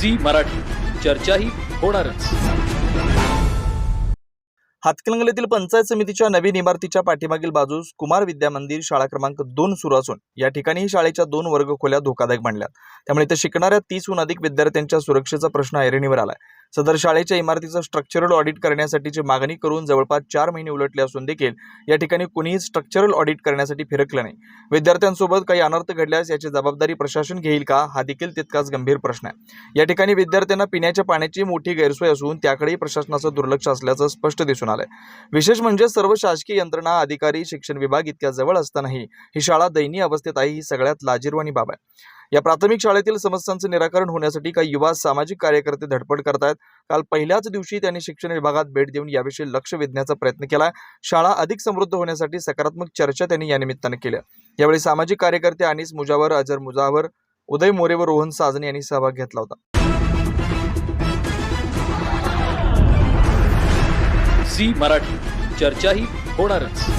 Zee Marathi. चर्चाही होणारच. हातकणंगलेतील पंचायत समितीच्या नवीन इमारतीच्या पाठीमागील बाजूस कुमार विद्या मंदिर शाळा क्रमांक दोन सुरू असून या ठिकाणी शाळेच्या दोन वर्ग खोल्या धोकादायक बनल्यात. त्यामुळे इथे शिकणाऱ्या तीसहून अधिक विद्यार्थ्यांच्या सुरक्षेचा प्रश्न ऐरणीवर आलाय. सदर शाळेच्या इमारतीचं स्ट्रक्चरल ऑडिट करण्यासाठीची मागणी करून जवळपास चार महिने उलटले असून देखील या ठिकाणी कुणीही स्ट्रक्चरल ऑडिट करण्यासाठी फिरकलं नाही. विद्यार्थ्यांसोबत काही अनर्थ घडल्यास याची जबाबदारी प्रशासन घेईल का? हा देखील तितकाच गंभीर प्रश्न आहे. या ठिकाणी विद्यार्थ्यांना पिण्याच्या पाण्याची मोठी गैरसोय असून त्याकडेही प्रशासनाचं दुर्लक्ष असल्याचं स्पष्ट दिसून आलंय. विशेष म्हणजे सर्व शासकीय यंत्रणा अधिकारी शिक्षण विभाग इतक्या जवळ असतानाही ही शाळा दयनीय अवस्थेत आहे ही सगळ्यात लाजीरवाणी बाब आहे. या प्राथमिक शाळेतील समस्यांचं निराकरण होण्यासाठी काही युवा सामाजिक कार्यकर्ते धडपड करतायत. काल पहिल्याच दिवशी त्यांनी शिक्षण विभागात भेट देऊन याविषयी लक्ष वेधण्याचा प्रयत्न केला. शाळा अधिक समृद्ध होण्यासाठी सकारात्मक चर्चा त्यांनी या निमित्तानं केल्या. यावेळी सामाजिक कार्यकर्ते अनिस मुजावर अजर मुजावर उदय मोरे व रोहन साजने यांनी सहभाग घेतला होता. सी मराठी. चर्चाही होणारच.